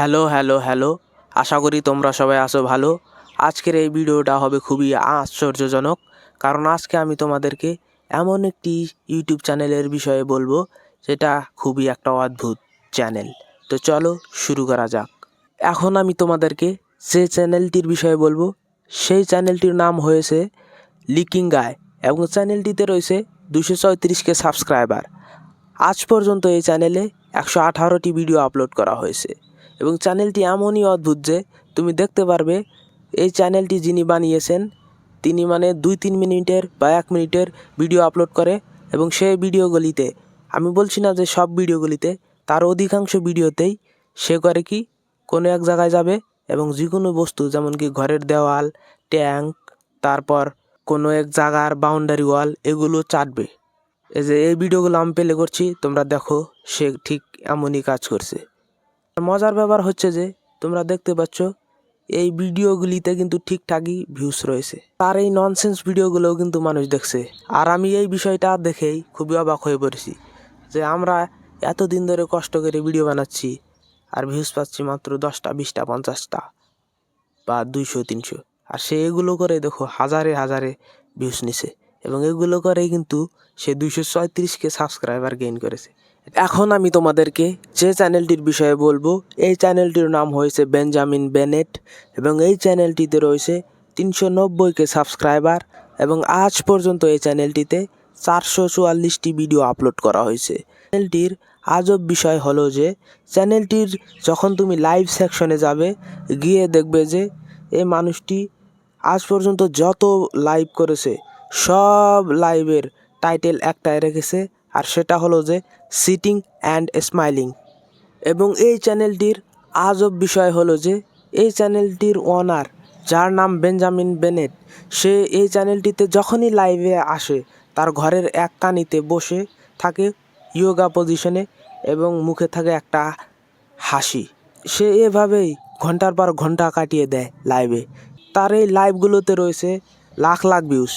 Hello hello hello. আশা করি তোমরা সবাই আসো ভালো। আজকের এই ভিডিওটা হবে খুবই আশ্চর্যজনক, কারণ আজকে আমি তোমাদেরকে এমন একটি ইউটিউব চ্যানেলের বিষয়ে বলব যেটা খুবই একটা অদ্ভুত চ্যানেল। তো চলো শুরু করা যাক। এখন আমি তোমাদেরকে যে চ্যানেলটির বিষয়ে বলব, সেই চ্যানেলটির নাম হয়েছে লিকিং গায় এবং চ্যানেলটিতে রয়েছে দুশো চৌত্রিশকে সাবস্ক্রাইবার। আজ পর্যন্ত এই চ্যানেলে একশো আঠারোটি ভিডিও আপলোড করা হয়েছে। এবং চ্যানেলটি এমনই অদ্ভুত যে তুমি দেখতে পারবে, এই চ্যানেলটি যিনি বানিয়েছেন, তিনি মানে দুই তিন মিনিটের বা এক মিনিটের ভিডিও আপলোড করে এবং সেই ভিডিওগুলিতে, আমি বলছি না যে সব ভিডিওগুলিতে, তার অধিকাংশ ভিডিওতেই সে করে কি, কোনো এক জায়গায় যাবে এবং যে কোনো বস্তু যেমন কি ঘরের দেওয়াল, ট্যাঙ্ক, তারপর কোনো এক জায়গার বাউন্ডারি ওয়াল এগুলো চাটবে। এই যে এই ভিডিওগুলো আমি পেলে করছি, তোমরা দেখো, সে ঠিক এমনই কাজ করছে। মজার ব্যাপার হচ্ছে যে, তোমরা দেখতে পাচ্ছ, এই ভিডিওগুলিতে কিন্তু ঠিকঠাকই ভিউস রয়েছে। তার এই ননসেন্স ভিডিওগুলোও কিন্তু মানুষ দেখছে। আর আমি এই বিষয়টা দেখেই খুবই অবাক হয়ে পড়েছি যে, আমরা এতদিন ধরে কষ্ট করে ভিডিও বানাচ্ছি আর ভিউজ পাচ্ছি মাত্র দশটা, বিশটা, পঞ্চাশটা বা দুইশো, তিনশো। আর সে এগুলো করে দেখো, হাজারে হাজারে ভিউস নিছে। এবং এগুলো করেই কিন্তু সে দুইশো ছয়ত্রিশকে সাবস্ক্রাইবার গেইন করেছে। এখন আমি তোমাদেরকে যে চ্যানেলটির বিষয়ে বলব, এই চ্যানেলটির নাম হয়েছে বেঞ্জামিন বেনেট এবং এই চ্যানেলটিতে রয়েছে তিনশো নব্বইকে সাবস্ক্রাইবার এবং আজ পর্যন্ত এই চ্যানেলটিতে চারশো চুয়াল্লিশটি ভিডিও আপলোড করা হয়েছে। চ্যানেলটির আজব বিষয় হলো যে চ্যানেলটির যখন তুমি লাইভ সেকশনে যাবে, গিয়ে দেখবে যে এই মানুষটি আজ পর্যন্ত যত লাইভ করেছে সব লাইভের টাইটেল একটাই রেখেছে, আর সেটা হলো যে সিটিং অ্যান্ড স্মাইলিং এবং এই চ্যানেলটির আজব বিষয় হলো যে এই চ্যানেলটির ওনার যার নাম বেঞ্জামিন বেনেট, সে এই চ্যানেলটিতে যখনই লাইভে আসে, তার ঘরের এক কানিতে বসে থাকে ইয়োগা পজিশনে এবং মুখে থাকে একটা হাসি। সে এভাবেই ঘণ্টার পর ঘণ্টা কাটিয়ে দেয় লাইভে তার এই লাইভগুলোতে রয়েছে লাখ লাখ ভিউস